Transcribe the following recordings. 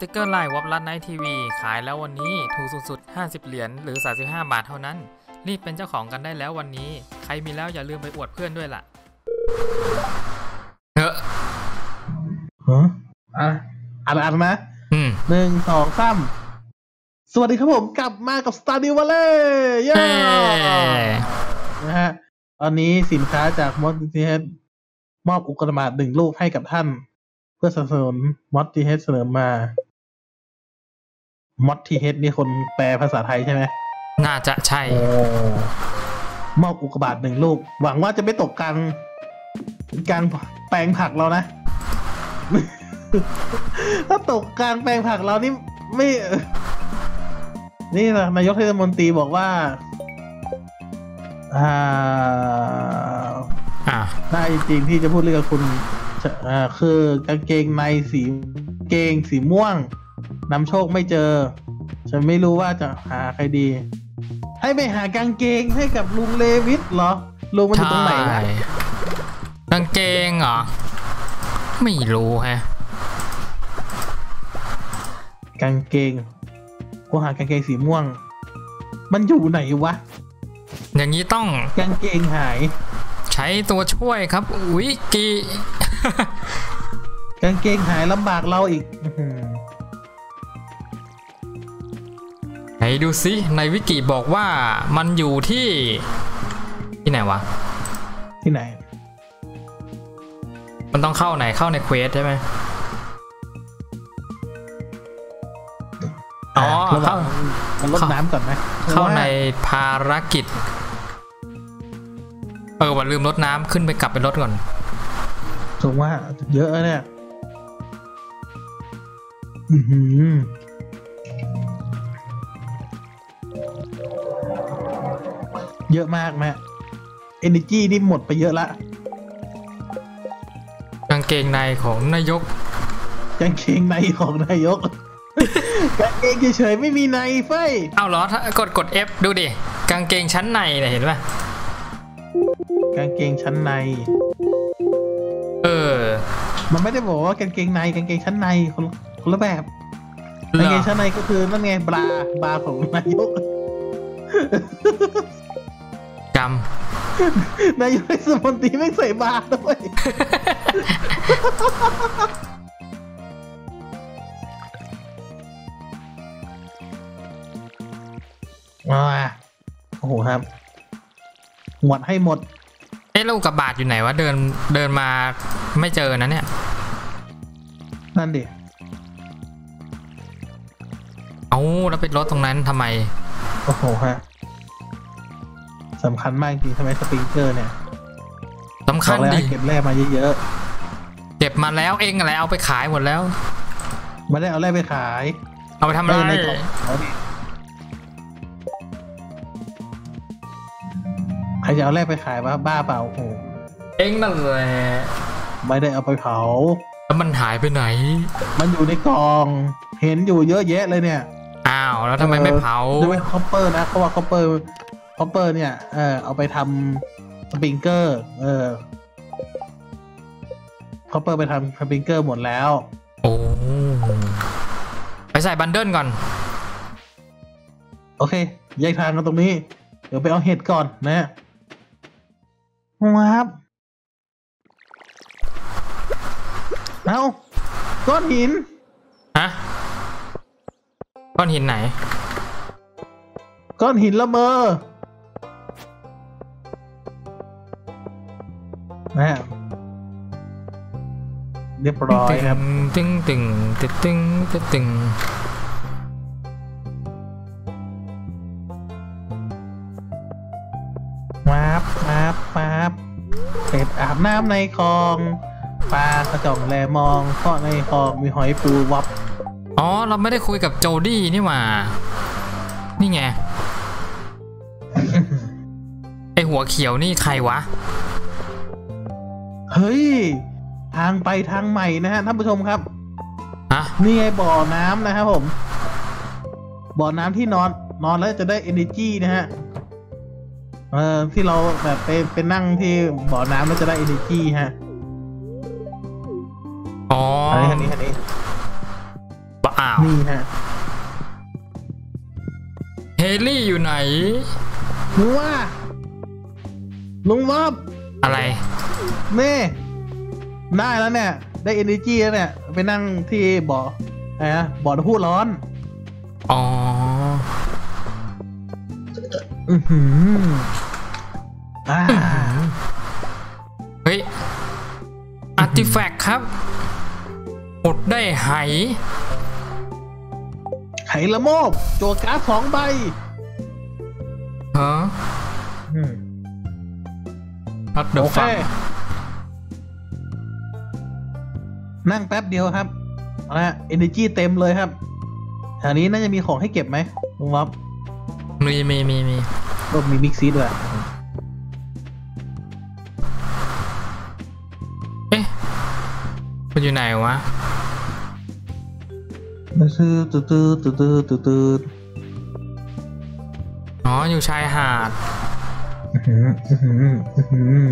ติกเกอร์ลายวอปลัดไนทีวีขายแล้ววันนี้ถูกสุดๆ50 เหรียญหรือ 35 บาทเท่านั้น รีบเป็นเจ้าของกันได้แล้ววันนี้ ใครมีแล้วอย่าลืมไปอวดเพื่อนด้วยล่ะเออฮะอะอ่านอ่านนะอืมหนึ่งสองสามสวัสดีครับผมกลับมากับ Star d e w Valley เย้เฮ้นะฮะตอนนี้สินค้าจากมอ d ทีเฮดมอบอุกกาบาตหนึ่งลูกให้กับท่าน เพื่อสนับสนุนมอ d ทีเฮดเสนอมา มอ d ทีเฮดนี่คนแปลภาษาไทยใช่ไหม น่าจะใช่โอ้มอบอุกกาบาตหนึ่งลูก หวังว่าจะไม่ตกกลางกลางแปลงผักเรานะ ถ้าตกกลางแปลงผักเรานี่ไม่ นี่นะนายกเทศมนตรีบอกว่า อ่าอะได้จริงๆที่จะพูดเรื่องกับคุณอ่าคือ กางเกงในสีเกงสีม่วง นำโชคไม่เจอ ฉันไม่รู้ว่าจะหาใครดี ให้ไปหากางเกงให้กับลุงเลวิทเหรอ ลุงมันอยู่ตรงไหนใช่นะกางเกงเหรอ ไม่รู้แฮะ กางเกงกูหากางเกงสีม่วง มันอยู่ไหนวะ อย่างนี้ต้องกางเกงหาย ใช้ตัวช่วยครับวิกิกางเกงหายลำบากเราอีก อื้อหือ ดูสิในวิกิบอกว่ามันอยู่ที่ที่ไหนวะ ที่ไหน มันต้องเข้าไหนเข้าในเควสใช่ไหมอ๋อระหว่างเข้ามันลดน้ำก่อนไหมเข้าในภารกิจ เออวันลืมรดน้ำขึ้นไปกลับไปรดก่อนถูกว่าเยอะเนี่ย อือ เยอะมากแม่ energy นี่หมดไปเยอะละกางเกงในของนายกกางเกงในของนายกกางเกงเฉยๆไม่มีในไฟยเอาเหรอถ้ากดกด F ดูดิกางเกงชั้นในเนี่ยเห็นป่ะกางเกงชั้นใน เออ มันไม่ได้บอกว่ากางเกงในกางเกงชั้นในคนละคนละแบบเหรกางเกองชั้นในก็คือนั่นไงบราบราของนายก กนายกเทศมนตรีไม่ใส่บาตรด้วยมาโอ้โหครับ หมดให้หมดำเอ๊ะแล้วอุกกาบาตอยู่ไหนวะ เดินเดินมาไม่เจอนะเนี่ย นั่นดิ เอาแล้วไปรถตรงนั้นทำไม โอ้โหฮะ สำคัญมากจริงทำไมสปริงเกอร์เนี่ยสำคัญบอกแล้วดิให้เก็บแร่มาเยอะเก็บมาแล้วเองอะไรเอาไปขายหมดแล้วๆไม่ได้เอาแร่ไปขาย เอาไปทำอะไรในกล่องเอาดิใครจะเอาแร่ไปขายวะบ้าเปล่าโอ้โหเองนั่นแหละไม่ได้เอาไปเผาแล้วมันหายไปไหน มันอยู่ในกล่อง เห็นอยู่เยอะแยะเลยเนี่ย อ้าว แล้วทำไมไม่เผาจะเป็นคอปเปอร์นะเขาว่าคอปเปอร์ คอปเปอร์เนี่ย เออเอาไปทำสปริงเกอร์ เออคอปเปอร์ไปทำสปริงเกอร์หมดแล้ว โอ้ ไปใส่บันเดิลก่อน โอเคแยกทางกันตรงนี้ เดี๋ยวไปเอาเห็ดก่อนนะวับ เอาก้อนหิน ฮะ ก้อนหินไหน ก้อนหินละเมอ นะเรียบร้อยครับตึงตึงตึงตึงตึงตึงมาบมาบมาบเสร็จอาบน้ำในคลองปลากระจ่องแลมองเพราะในคลองมีหอยปูวับ อ๋อ เราไม่ได้คุยกับโจดี้นี่หว่า นี่ไง ไอหัวเขียวนี่ใครวะ เฮ้ย ทางไปทางใหม่นะฮะท่านผู้ชมครับฮะนี่ไงบ่อน้ำนะครับผม บ่อน้ำที่นอนนอนแล้วจะได้ energy นะฮะ เออที่เราแบบไปไปนั่งที่บ่อน้ำแล้วจะได้ energy ฮะ อ๋ออันนี้อันนี้อันนี้บอ้าวนี่ฮะ เฮลี่อยู่ไหนลุงว่าลุงวอบ อะไร นี่ ได้แล้วเนี่ย ได้ energy แล้วเนี่ย ไปนั่งที่บ่ออะไรนะบ่อน้ำพุร้อน อ๋อ อือหืออ่าเฮ้ยอาร์ติแฟกต์ครับอดได้ไหไข่ละโมบ โจทย์การ์ดสองใบฮะอืม พัดเดโออะเคฟังนั่งแป๊บเดียวครับเอาละ energy เต็มเลยครับแถวนี้น่าจะมีของให้เก็บไหมลุงวอบมีมีมีมีก็มีมิกซีด้วยเอ๊ะมันอยู่ไหนวะตื้อตื้อตื้อตื้อตื้อตื้อตื้ออ๋ออยู่ชายหาดอื้อ หืออื้อหืออื้อหือ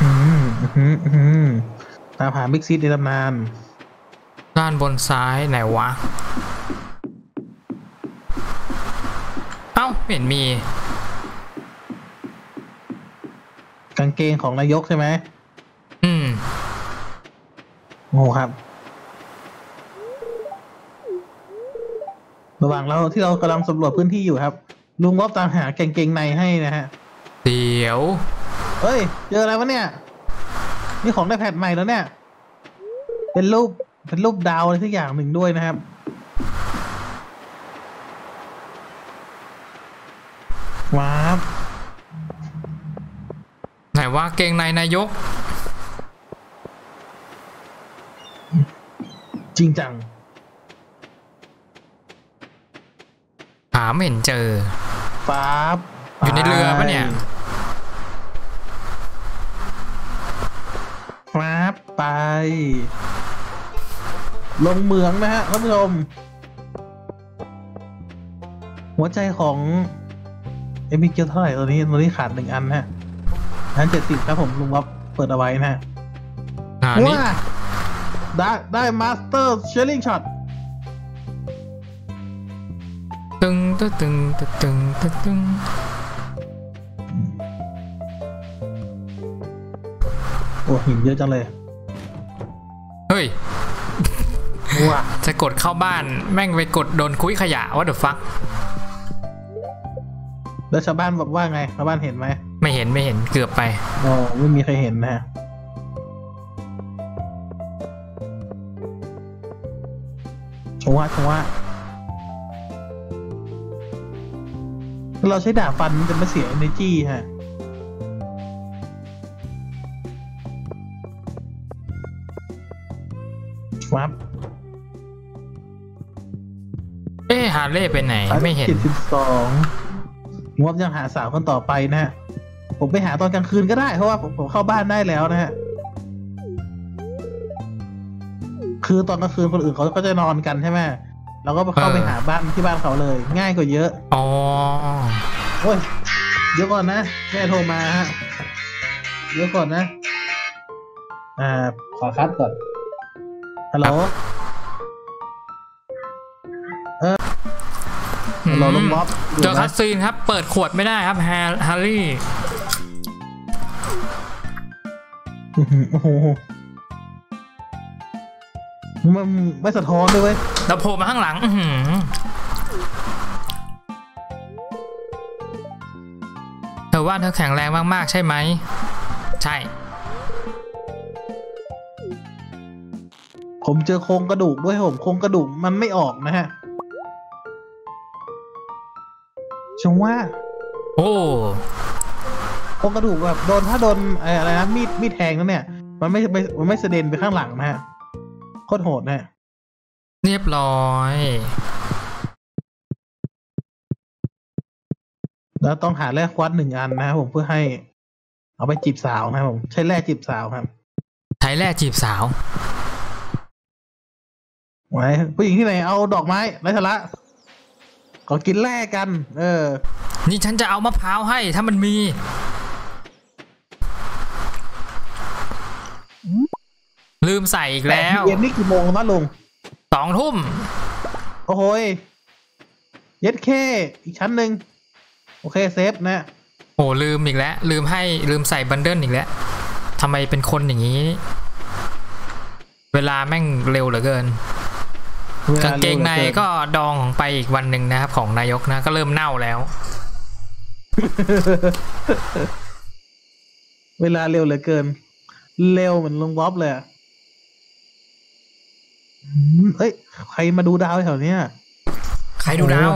อื้อหืออื้อหืออื้อหือตามหามิกซีในตำนาน ด้านบนซ้ายไหนวะ เอ้าไม่เห็นมี กางเกงของนายกใช่ไหมอืม โอ้ครับ ระหว่างเราที่เรากำลังสำรวจพื้นที่อยู่ครับ ลุงวอบตามหากางเกงในให้นะฮะเดี๋ยวเฮ้ย เจออะไรวะเนี่ย นี่ของได้แพทใหม่แล้วเนี่ย เป็นรูป เป็นรูปดาวอะไรสักอย่างหนึ่งด้วยนะครับ ว้าวไหนว่าเกงในนายก จริงจังาไม่เห็นเจอป๊าบอยู่ในเรือปะเนี่ยป๊าบไป ลงเหมืองนะฮะท่านผู้ชมหัวใจของเอมิเกียวเท่าไหร่ตัวนี้ตัวนี้ขาดหนึ่งอันนะฮะอันเจ็ดสิบครับผมลุงวับเปิดเอาไว้นะฮะอ่านี่ว้าได้ได้มาสเตอร์เชลลิงช็อต ตึงตึงตึงตึงตึงตึงตึงโอ้หินเยอะจังเลย เฮ้ยว้าจะกดเข้าบ้านแม่งไปกดโดนคุยขยะว่าเดอะฟักแล้วชาวบ้านบอกว่าไงชาวบ้านเห็นไหมไม่เห็นไม่เห็นเกือบไปโอ้ไม่มีใครเห็นนะฮะชงว่าชงว่า เราใช้ดาบฟันมันจะไม่เสีย energy ฮะ วับเอ๊ะฮาร์เล่ไปไหน ไม่เห็นเจ็ดสิบสองงบยังหาสาวคนต่อไปนะฮะ ผมไปหาตอนกลางคืนก็ได้ เพราะว่าผมผมเข้าบ้านได้แล้วนะฮะ คือตอนกลางคืนคนอื่นเขาก็จะนอนกันใช่ไหม เราก็เข้าไปเออหาบ้านที่บ้านเขาเลย ง่ายกว่าเยอะอ๋อโอ้ยเดี๋ยวก่อนนะแม่โทรมาฮะเดี๋ยวก่อนนะ อ่า ขอคัดก่อนฮัลโหลฮัลโหลลุงบ๊อบเจอคัสซีนครับ เปิดขวดไม่ได้ครับแฮร์ฮาร์รี่อื้อหือโอ้โห มันไม่สะท้อนด้วยเว้ยแล้วโผล่มาข้างหลัง อื้อหือเธอว่าเธอแข็งแรงมาก ๆ ใช่ไหม ใช่ ผมเจอโครงกระดูกด้วยครับผมโครงกระดูกมันไม่ออกนะฮะชงว่า โอ้โครงกระดูกแบบโดนถ้าโดนไอ้อะไรนะมีดมีดแทงแล้วเนี่ย มันไม่ไม่มันไม่เสด็นไปข้างหลังนะฮะโคตรโหดนะฮะเรียบร้อย แล้วต้องหาแร่ควัดหนึ่งอันนะครับผมเพื่อให้ เอาไปจีบสาวนะครับผม ใช้แร่จีบสาวครับ ใช้แร่จีบสาวไว้ผู้หญิงที่ไหนเอาดอกไม้ไร้สาระก็กินแร่กัน เออ นี่ฉันจะเอามะพร้าวให้ถ้ามันมี ลืมใส่อีกแล้วเย็นนี่กี่โมงนะลุงสองทุ่ม โอ้โหยเย็ดเค อีกชั้นหนึ่งโอเคเซฟนะโอ้ลืมอีกแล้ว ลืมให้ลืมใส่บันเดิลอีกแล้วทำไมเป็นคนอย่างนี้ เวลาแม่งเร็วเหลือเกินวลกางเกงในร็วหลือก็ดองไปอีกวันหนึ่งนะครับ ของนายกนะ ก็เริ่มเน่าแล้ว เวลาเร็วเหลือเกิน เร็วเหมือนลงบ๊อบเลยอะอืม เอ้ย ใครมาดูดาวแถวเนี้ยใครดูดาว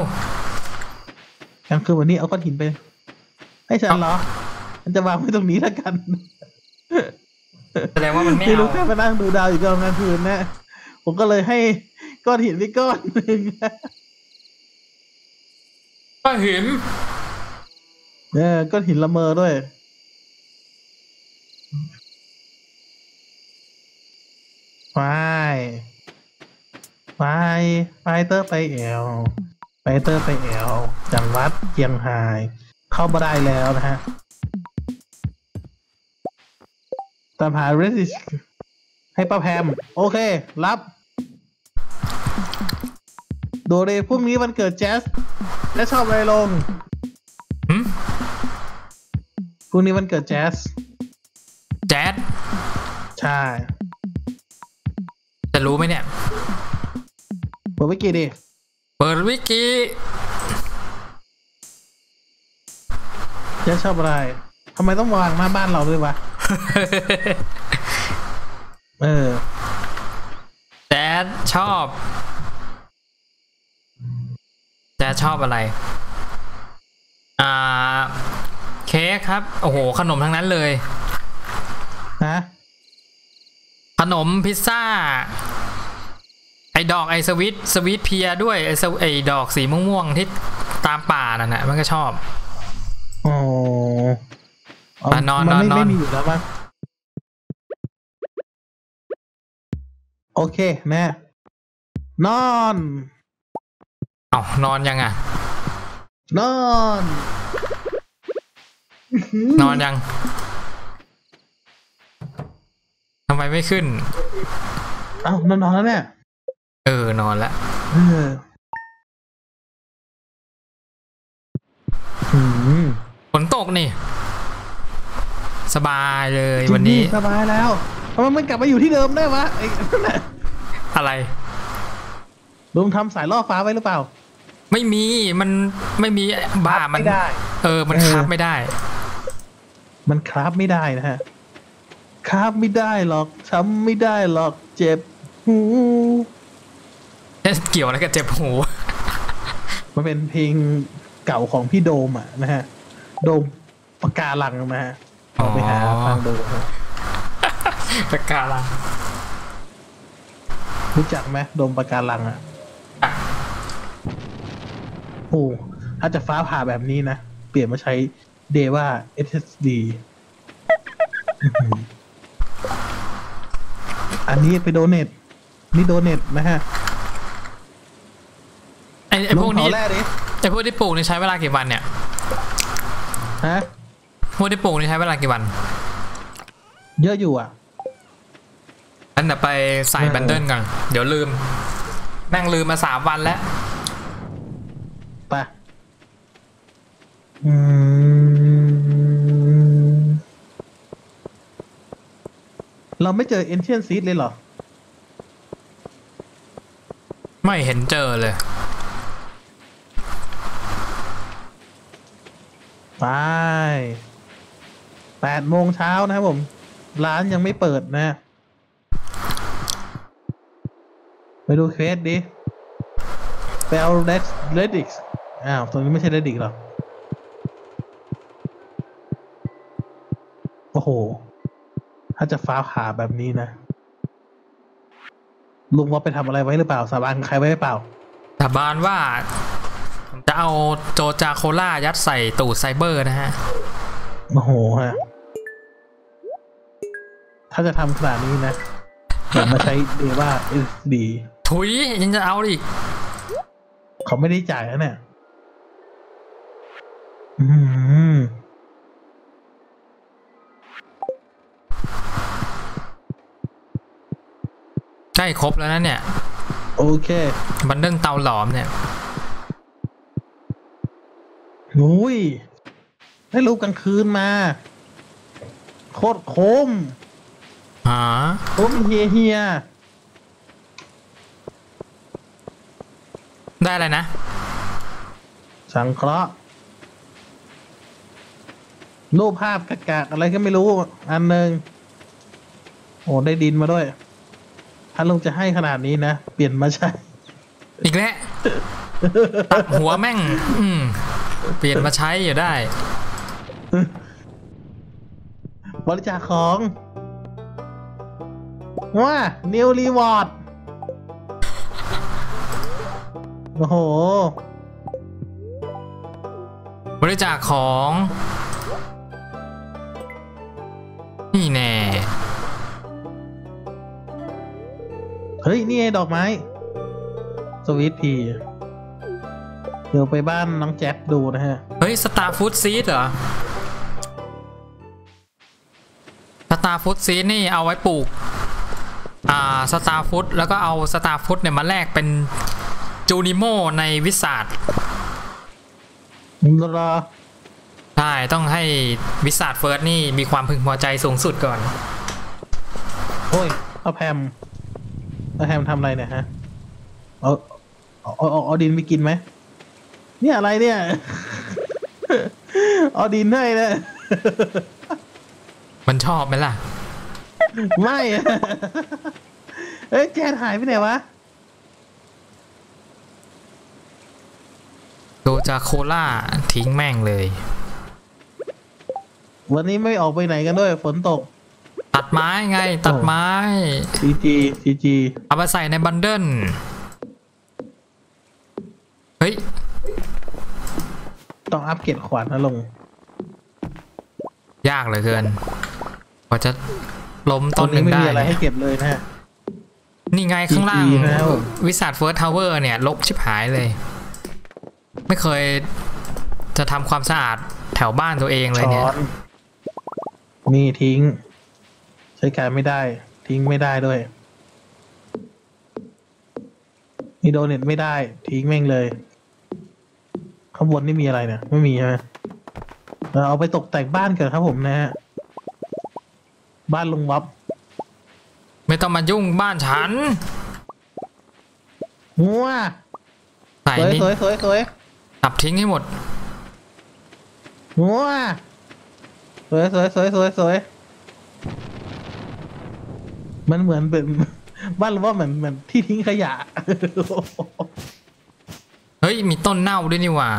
กลางคืนวันนี้เอาก้อนหินไป ให้ฉันเหรอมันจะวางไว้ตรงนี้แล้วกันแสดงว่ามันไม่ไม่รู้เอาแค่มานั่งดูดาวอยู่กลางคืนนะผมก็เลยให้ก้อนหินไปก้อนหนึ่งก็เห็นเออก้อนหินละเมอด้วยไป ไปไปเตอร์ไปแอลไปเตอร์ไปแอลจังหวัดเชียงราย เข้ามาได้แล้วนะฮะตามหา Reddit ให้ป้าแพม โอเค รับ โดเรพรุ่งนี้วันเกิดแจ๊สและชอบอะไรลงหึพรุ่งนี้วันเกิดแจ๊ส แจ๊ดใช่ จะรู้ไหมเนี่ยเปิดวิกิดิ เปิดวิกิแจ๊สชอบอะไรทำไมต้องวางหน้าบ้านเราด้วยวะ เออแจ๊ดชอบแจ๊ดชอบอะไร อ่า เค้กครับ โอ้โห ขนมทั้งนั้นเลยฮะขนมพิซซ่า ไอ้ดอกไอ้สวิตสวิตเพียด้วยไอ้สวไอ้ดอกสีม่วงๆที่ตามป่านั่นนะมันก็ชอบอ๋อเอาอะนอนมันไม่นอนนอนไม่มีอยู่แล้วมั้งโอเค แม่ นอนเอ้านอนยังอะ นอน นอนยังทำไมไม่ขึ้น เอ้านอนนอนแล้วเนี่ย เออนอนละเอออืมฝนตกนี่ สบายเลยวันนี้ สบายแล้วทำไมมันกลับมาอยู่ที่เดิมได้วะไอ้นั่นน่ะอะไรลุงทำสายล่อฟ้าไว้หรือเปล่า ไม่มีมันไม่มีบ้ามัน ไม่ได้ เออ มันเออคับไม่ได้ มันคราฟไม่ได้นะฮะคราฟไม่ได้หรอกช้ำไม่ได้หรอกเจ็บหู เอ๊ะเกี่ยวอะไรกับเจ็บหู มันเป็นเพลงเก่าของพี่โดมอะนะฮะ โดมปากกาลังนะฮะเอาไปหาอ๋อฟังดูฮะปากกาลัง รู้จักไหมโดมปากกาลังอะอะโอ้ถ้าจะฟ้าผ่าแบบนี้นะ เปลี่ยนมาใช้เดว่า SSD อื้อหืออันนี้ไปโดเนทนี่โดเนทนะฮะ ไอ้ไอ้พวกนี้ลงเขาแร่ดิไอ้พวกที่ปลูกนี่ใช้เวลากี่วันเนี่ยฮะพวกที่ปลูกนี่ใช้เวลากี่วัน เยอะอยู่อะอันเดี๋ยวไปใส่เออบันเดิลก่อนเดี๋ยวลืมแม่งลืมมาสามวันแล้วไปอืมเราไม่เจอ Ancient Seed เลยเหรอ ไม่เห็นเจอเลย ไปแปดโมงเช้านะครับผม ร้านยังไม่เปิดนะไปดูเควสดิไปเอา Red Redix อ้าว ตรงนี้ไม่ใช่ Redix หรอโอ้โห ถ้าจะฟ้าผ่าแบบนี้นะลุงว่าไปทำอะไรไว้หรือเปล่า สาบานใครไว้หรือเปล่า สาบานว่า จะเอาโจจาโคล่ายัดใส่ตูดไซเบอร์นะฮะ โอ้โหฮะ ถ้าจะทำขนาดนี้นะอย่ามาใช้เดว่า SD ถุยยังจะเอาอีกเขาไม่ได้จ่ายแล้วเนี่ยอืมล้ครบแล้วนะเนี่ย โอเค บันเดิลเตาหลอมเนี่ย อุ้ยได้รูปกลางคืนมา โคตรคมหาคมเฮียเฮียได้อะไรนะ สังเคราะห์รูปภาพกากๆอะไรก็ไม่รู้ อันหนึ่งโอ้ได้ดินมาด้วย ถ้าลุงจะให้ขนาดนี้นะ เปลี่ยนมาใช้อีกแล้วตัดหัวแม่ง อืม เปลี่ยนมาใช้อยู่ได้ บริจาคของว่านิวรีวอร์ดโอ้โห บริจาคของ นี่แน่ เฮ้ย นี่ไงดอกไม้ สวิตพี เดี๋ยวไปบ้านน้องแจ็คดูนะฮะ เฮ้ยสตาร์ฟู้ดซีดเหรอสตาร์ฟู้ดซีดนี่เอาไว้ปลูก อ่าสตาร์ฟู้ดแล้วก็เอาสตาร์ฟู้ดเนี่ยมาแลกเป็นจูนิโมในวิสาดรอใช่ต้องให้วิสาดเฟิร์สนี่มีความพึงพอใจสูงสุดก่อน โอ้ยเอาแพมเอาแพมทำอะไรเนี่ยฮะ เอาเอาเอาเอาเอาดินไปกินไหม เนี่ยอะไรเนี่ย เอาดินให้นะมันชอบไหมล่ะ ไม่อะเอ้ยแจนหายไปไหนวะ โดจาโคล่าทิ้งแม่งเลย วันนี้ไม่ออกไปไหนกันด้วย ฝนตก ตัดไม้ไง ตัดไม้ซีจีซีจีเอามาใส่ในบันเดิลเฮ้ย ต้องอัปเกรดขวานนะลง ยากเหลือเกินกว่าจะล้มตต้อนนหนี้นึ่งไม่ได้มีอะไรให้เนี่ยเก็บเลยนะฮะนี่ไงข้างล่าง GG นะครับผมวิสาดเฟิร์สทาวเวอร์เนี่ยลกชิบหายเลย ไม่เคยจะทำความสะอาดแถวบ้านตัวเองเลยช้เนี่ยอนนี่ทิ้ง ใช้การไม่ได้ ทิ้งไม่ได้ด้วยนี่โดเน็ตไม่ได้ ทิ้งแม่งเลย ข้างบนนี่มีอะไรเนี่ย ไม่มีใช่ไหมเราเอาไปตกแต่งบ้านเกิดครับผมนะฮะ บ้านลุงวับ ไม่ต้องมายุ่งบ้านฉันหัวใส่สวยนี่สวยสวยสวยตับทิ้งให้หมดหัวสวยสวยสวยสวยสวยมันเหมือนเป็นบ้านลุงวับเหมือนเหมือนที่ทิ้งขยะ เฮ้ย มีต้นเน่าด้วยนี่หว่า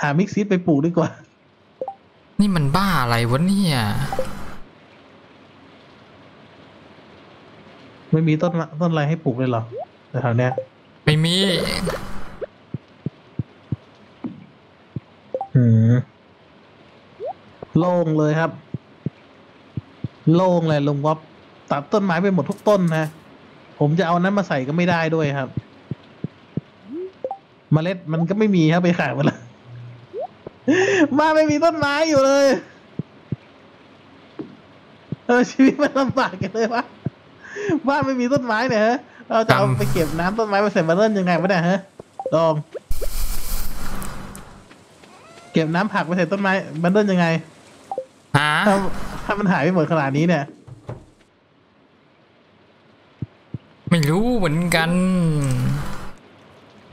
หามิกซิสไปปลูกดีกว่า นี่มันบ้าอะไรวะเนี่ย ไม่มีต้นมะต้นอะไรให้ปลูกเลยเหรอแถวๆเนี้ยไม่มี อืมโล่งเลยครับ โล่งเลยลุงวับตัดต้นไม้ไปหมดทุกต้นนะ ผมจะเอานั้นมาใส่ก็ไม่ได้ด้วยครับเมล็ดมันก็ไม่มีครับไปขายหมดแล้วบ้านไม่มีต้นไม้อยู่เลยเออชีวิตมันลำบากกันเลยวะบ้านไม่มีต้นไม้เนี่ยฮะเราจะเอาจำไปเก็บน้ำต้นไม้มาใส่มาเริ่มยังไงวะเนี่ยฮะลองเก็บน้ำผักไปใส่ต้นไม้บันเดิลยังไงฮะถ้าถ้ามันหายไปหมดขนาดนี้เนี่ย ไม่รู้ เหมือนกัน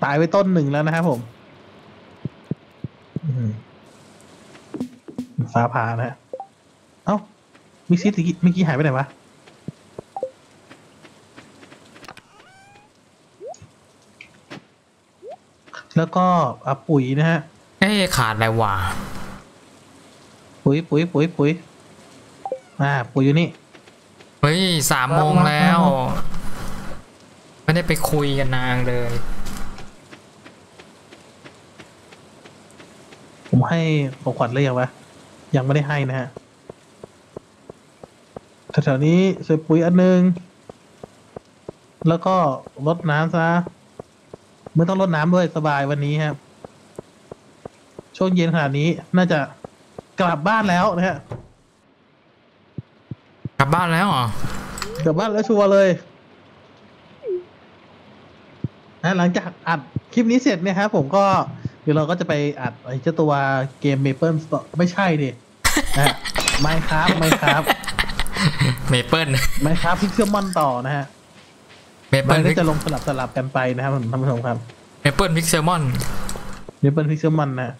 ตายไปต้นหนึ่งแล้วนะครับผมอืมฟ้าผ่านะฮะเอ้ามิกซิสเมื่อกี้หายไปไหนวะแล้วก็อะปุ๋ยนะฮะ เอ๊ะขาดอะไรวะ ปุ๋ยปุ๋ยปุ๋ยปุ๋ยอ่าปุ๋ยอยู่นี่ เฮ้ยสามโมงแล้วมา ไม่ได้ไปคุยกันนางเลย ผมให้ของขวัญเลยยังวะ ยังไม่ได้ให้นะฮะแถวๆนี้ใส่ปุ๋ยอันหนึง แล้วก็รดน้ำซะไม่ต้องรดน้ำด้วยสบายวันนี้ครับ ช่วงเย็นขนาดนี้น่าจะกลับบ้านแล้วนะฮะ กลับบ้านแล้วเหรอ กลับบ้านแล้วชัวร์เลย นะหลังจากอัดคลิปนี้เสร็จเนี่ยครับผมก็เดี๋ยวเราก็จะไปอัดไอ้เจ้าตัวเกม Maple Store ไม่ใช่ดินะฮะ Minecraft Minecraft เมเปิล Minecraft Pixelmon ต่อนะฮะเมเปิมัลนก็จะลงสลับสลับกันไปนะครับท่านผู้ชมครับเมเปิลพิกเซลมอน Maple Pixelmon นะ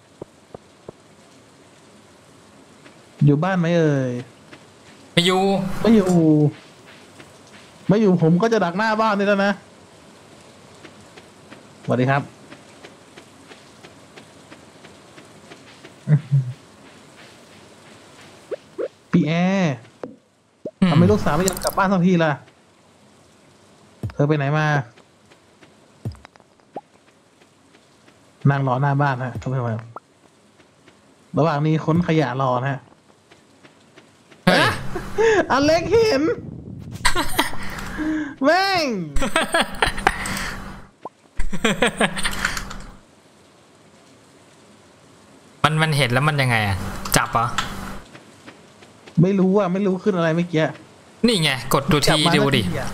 อยู่บ้านไหมเอ่ยไม่อยู่ ไม่อยู่ ไม่อยู่ผมก็จะดักหน้าบ้านนี่แล้วนะ สวัสดีครับ พี่แอร์ทำไมลูกสาวไม่ยอมกลับบ้านสักทีล่ะ เธอไปไหนมา นั่งรอหน้าบ้านฮะท่านผู้ชมครับระหว่างนี้ค้นขยะรอนะฮะเฮ้ยอเล็กเห็น แม่ง มันมันเห็นแล้วมันยังไงอะจับเหรอ ไม่รู้อะ ไม่รู้ขึ้นอะไรเมื่อกี้ นี่ไง กดดูจับทีมาดูดิสักทีอะ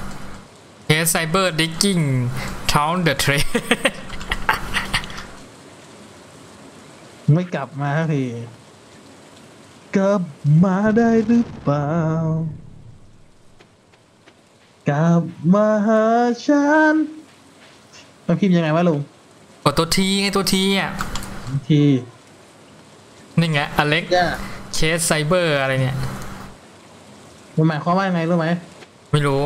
เฮดไซเบอร์ดิกกิ้งทาวน์เดอะเทรไม่กลับมาสักทีกลับมาได้หรือเปล่า กลับมาหาฉัน มันพิมพ์ยังไงวะลุงกดตัวทีไงตัวทีอะทีนี่ไงอเล็กย่าเคสไซเบอร์อะไรเนี่ยมันหมายความว่ายังไงรู้ไหมไม่รู้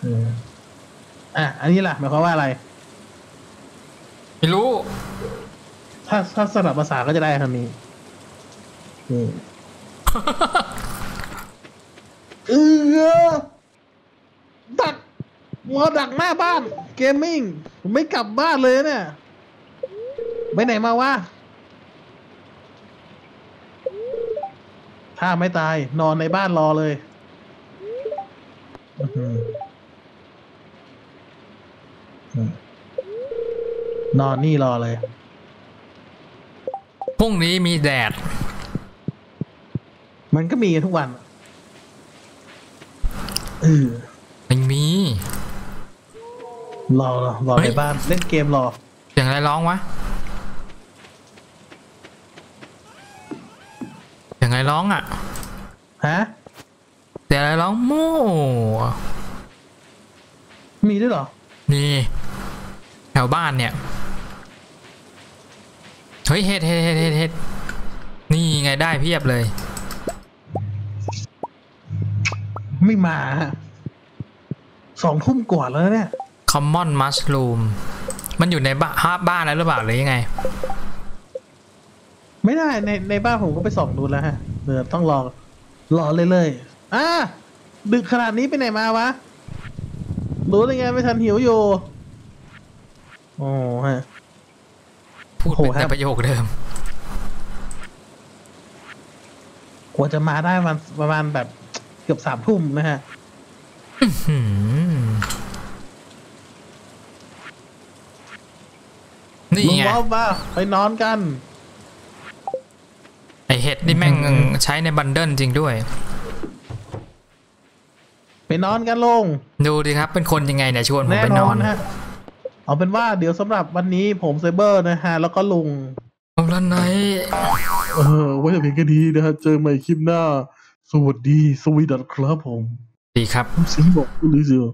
เอออะอันนี้ล่ะหมายความว่าอะไร ไม่รู้ ถ้าถ้าสลับภาษาก็จะได้คำนี้นี่เออดัก มาดักหน้าบ้าน เกมมิ่งผมไม่กลับบ้านเลยเนี่ยไปไหนมาวะถ้าไม่ตาย นอนในบ้านรอเลยอื้อหืออืมนอนนี่รอเลย พรุ่งนี้มีแดด มันก็มีกันทุกวันเออไม่มี รอรอรอเฮ้ในย บ้านเล่นเกมรอเสียงอะไรร้องวะเสียงอะไรร้องอะฮะเสียงอะไรร้องโม่มีด้วยเหรอนี่แถวบ้านเนี่ยเฮ้ยเห็ดเห็ดเห็ดเห็ดเห็ดนี่ไงได้เพียบเลยไม่มาฮะสองทุ่มกว่าแล้วเนี่ย common mushroom มันอยู่ในบ้านฮะบ้านแล้วหรือเปล่าหรือยังไง ไม่ได้ในในบ้านผมก็ไปส่องดูแล้วฮะเดี๋ยวต้องรอรอเลยเลยๆอะดึกขนาดนี้ไปไหนมาวะ รู้ได้ไงไม่ทันหิวอยู่โอ้ฮะพูดโอ้เป็นโหครัแต่บประโยคเดิมกว่าจะมาได้มันประมาณแบบเกือบสามทุ่มนะฮะ หืมนี่ ลุง ไงวอลมาไปนอนกัน ไอเห็ดนี่แม่งใช้ในบันเดิลจริงด้วย ไปนอนกันลง ดูดิครับ เป็นคนยังไงเนี่ยชวนผมแน่ไปนนออนนฮะเอาเป็นว่าเดี๋ยวสำหรับวันนี้ผมไซเบอร์นะฮะ แล้วก็ลุงเอาละไหนเออไว้แต่เพียงแค่นี้นะฮะ เจอใหม่คลิปหน้า สวัสดี สวีดัสครับผม ดีครับผมสิงห์บอกคุณลิซิโอ